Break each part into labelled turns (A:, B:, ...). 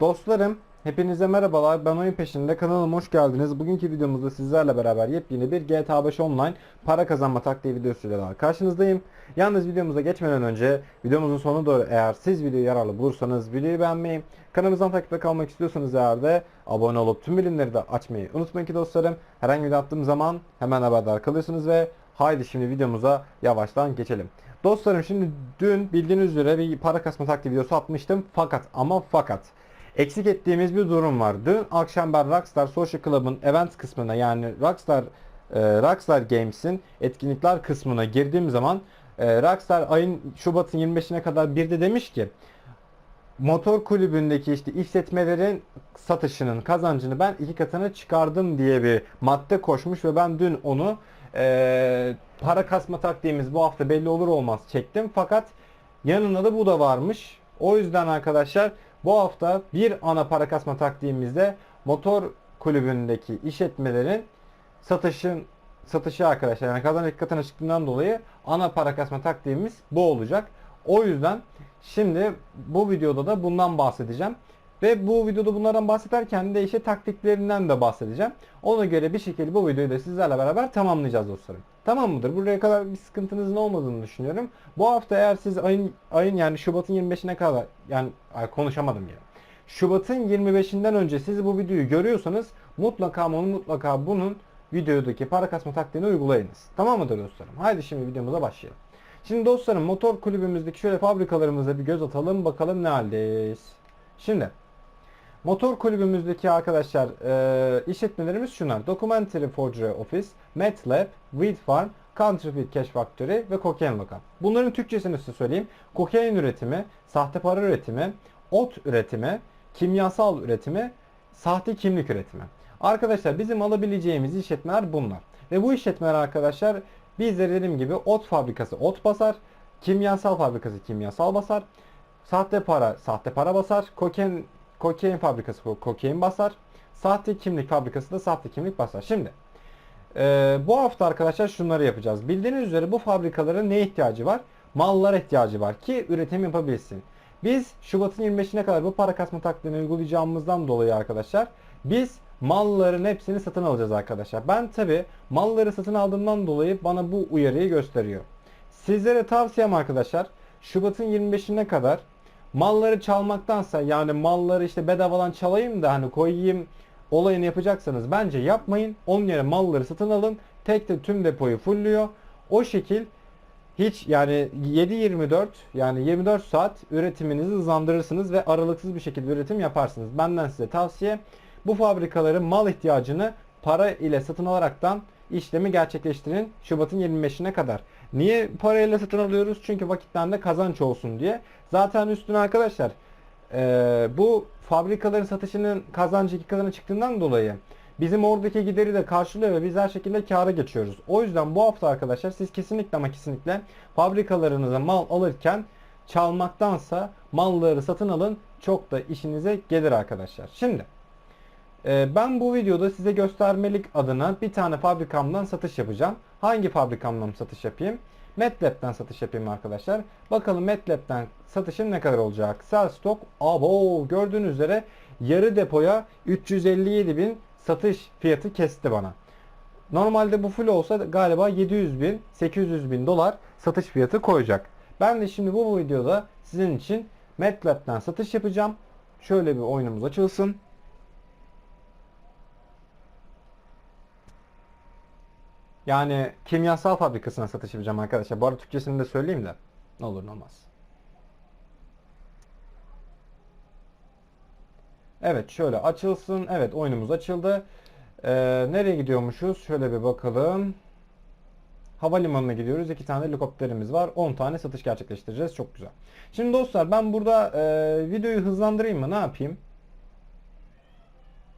A: Dostlarım, hepinize merhabalar. Ben Oyun Peşinde kanalıma hoş geldiniz. Bugünkü videomuzda sizlerle beraber yepyeni bir GTA 5 Online para kazanma taktiği videosuyla daha karşınızdayım. Yalnız videomuza geçmeden önce videomuzun sonuna doğru eğer siz videoyu yararlı bulursanız videoyu beğenmeyi, kanalımızdan takipte kalmak istiyorsanız eğer de abone olup tüm bildirimleri de açmayı unutmayın ki dostlarım. Herhangi bir attığım zaman hemen haberdar kalıyorsunuz ve haydi şimdi videomuza yavaştan geçelim. Dostlarım şimdi dün bildiğiniz üzere bir para kasma taktiği videosu atmıştım. Fakat ama fakat eksik ettiğimiz bir durum var. Dün akşam ben Rockstar Social Club'ın event kısmına yani Rockstar e, Rockstar Games'in etkinlikler kısmına girdiğim zaman e, Rockstar ayın Şubat'ın 25'ine kadar bir de demiş ki motor kulübündeki işte işletmelerin satışının kazancını ben iki katına çıkardım diye bir madde koşmuş ve ben dün onu e, para kasma taktiğimiz bu hafta belli olur olmaz çektim fakat yanında da bu da varmış. O yüzden arkadaşlar bu hafta bir ana para kasma taktiğimizde motor kulübündeki işletmelerin satışın satışı arkadaşlar yani kazanç katına çıktığından dolayı ana para kasma taktiğimiz bu olacak. O yüzden şimdi bu videoda da bundan bahsedeceğim. Ve bu videoda bunlardan bahsederken de işte taktiklerinden de bahsedeceğim. Ona göre bir şekilde bu videoyu da sizlerle beraber tamamlayacağız dostlarım. Tamam mıdır? Buraya kadar bir sıkıntınızın olmadığını düşünüyorum. Bu hafta eğer siz ayın ayın yani Şubat'ın 25'ine kadar yani ay, konuşamadım ya. Şubat'ın 25'inden önce siz bu videoyu görüyorsanız mutlaka ama mutlaka bunun videodaki para kasma taktiğini uygulayınız. Tamam mıdır dostlarım? Haydi şimdi videomuza başlayalım. Şimdi dostlarım motor kulübümüzdeki şöyle fabrikalarımıza bir göz atalım bakalım ne haldeyiz. Şimdi motor kulübümüzdeki arkadaşlar e, işletmelerimiz şunlar. Documentary Forgery Office, MATLAB, Weed Farm, Counterfeit Cash Factory ve Cocaine Lookup. Bunların Türkçesini size söyleyeyim. Kokain üretimi, sahte para üretimi, ot üretimi, kimyasal üretimi, sahte kimlik üretimi. Arkadaşlar bizim alabileceğimiz işletmeler bunlar. Ve bu işletmeler arkadaşlar bizlere dediğim gibi ot fabrikası ot basar, kimyasal fabrikası kimyasal basar, sahte para sahte para basar, kokain kokain fabrikası ko- kokain basar, sahte kimlik fabrikası da sahte kimlik basar. Şimdi e, bu hafta arkadaşlar şunları yapacağız. Bildiğiniz üzere bu fabrikaların ne ihtiyacı var? Mallara ihtiyacı var ki üretim yapabilsin. Biz Şubat'ın 25'ine kadar bu para kasma taktiğini uygulayacağımızdan dolayı arkadaşlar biz malların hepsini satın alacağız arkadaşlar. Ben tabi malları satın aldığımdan dolayı bana bu uyarıyı gösteriyor. Sizlere tavsiyem arkadaşlar Şubat'ın 25'ine kadar malları çalmaktansa yani malları işte bedavadan çalayım da hani koyayım olayını yapacaksanız bence yapmayın. Onun yerine malları satın alın. Tek de tüm depoyu fullüyor. O şekil hiç yani 7-24 yani 24 saat üretiminizi hızlandırırsınız ve aralıksız bir şekilde üretim yaparsınız. Benden size tavsiye bu fabrikaların mal ihtiyacını para ile satın alaraktan işlemi gerçekleştirin Şubat'ın 25'ine kadar. Niye parayla satın alıyoruz? Çünkü vakitten de kazanç olsun diye. Zaten üstüne arkadaşlar eee, bu fabrikaların satışının kazancı iki katına çıktığından dolayı bizim oradaki gideri de karşılıyor ve biz her şekilde kâra geçiyoruz. O yüzden bu hafta arkadaşlar siz kesinlikle ama kesinlikle fabrikalarınıza mal alırken çalmaktansa malları satın alın. Çok da işinize gelir arkadaşlar. Şimdi ben bu videoda size göstermelik adına bir tane fabrikamdan satış yapacağım. Hangi fabrikamdan satış yapayım? MATLAB'den satış yapayım arkadaşlar. Bakalım MATLAB'den satışım ne kadar olacak? Sell stock. Abo gördüğünüz üzere yarı depoya 357 bin satış fiyatı kesti bana. Normalde bu full olsa galiba 700 bin 800 bin dolar satış fiyatı koyacak. Ben de şimdi bu videoda sizin için MATLAB'den satış yapacağım. Şöyle bir oyunumuz açılsın. Yani kimyasal fabrikasına satış yapacağım arkadaşlar. Bu arada Türkçesini de söyleyeyim de. Ne olur ne olmaz. Evet şöyle açılsın. Evet oyunumuz açıldı. Ee, nereye gidiyormuşuz? Şöyle bir bakalım. Havalimanına gidiyoruz. İki tane helikopterimiz var. 10 tane satış gerçekleştireceğiz. Çok güzel. Şimdi dostlar ben burada e, videoyu hızlandırayım mı? Ne yapayım?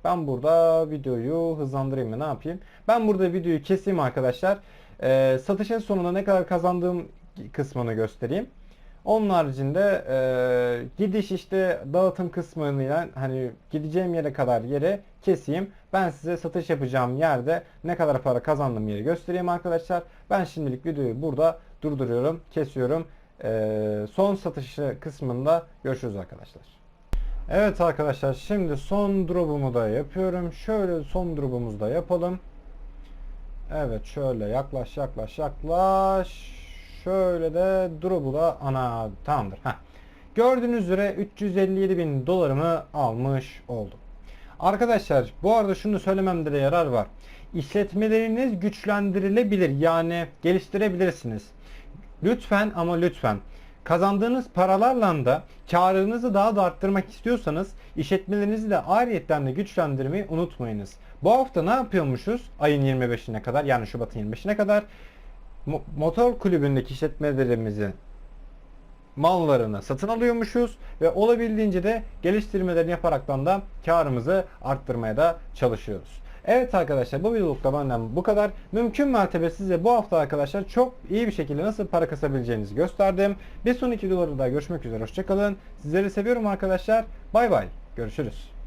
A: Ben burada videoyu hızlandırayım mı? Ne yapayım? Ben burada videoyu keseyim arkadaşlar. Ee, satışın sonunda ne kadar kazandığım kısmını göstereyim. Onun haricinde e, gidiş işte dağıtım kısmıyla hani gideceğim yere kadar yere keseyim. Ben size satış yapacağım yerde ne kadar para kazandığım yeri göstereyim arkadaşlar. Ben şimdilik videoyu burada durduruyorum, kesiyorum. Ee, son satışı kısmında görüşürüz arkadaşlar. Evet arkadaşlar şimdi son drop'umu da yapıyorum. Şöyle son drop'umuzu da yapalım. Evet şöyle yaklaş yaklaş yaklaş. Şöyle de drop'u da ana tamamdır. Heh. Gördüğünüz üzere 357 bin dolarımı almış oldum. Arkadaşlar bu arada şunu söylememde de yarar var. İşletmeleriniz güçlendirilebilir yani geliştirebilirsiniz. Lütfen ama lütfen kazandığınız paralarla da karınızı daha da arttırmak istiyorsanız işletmelerinizi de ayrıyetten de güçlendirmeyi unutmayınız. Bu hafta ne yapıyormuşuz? Ayın 25'ine kadar yani Şubat'ın 25'ine kadar mo- motor kulübündeki işletmelerimizi mallarını satın alıyormuşuz ve olabildiğince de geliştirmelerini yaparaktan da karımızı arttırmaya da çalışıyoruz. Evet arkadaşlar bu videolukta benden bu kadar. Mümkün mertebe size bu hafta arkadaşlar çok iyi bir şekilde nasıl para kasabileceğinizi gösterdim. Bir sonraki videolarda görüşmek üzere. Hoşçakalın. Sizleri seviyorum arkadaşlar. Bay bay. Görüşürüz.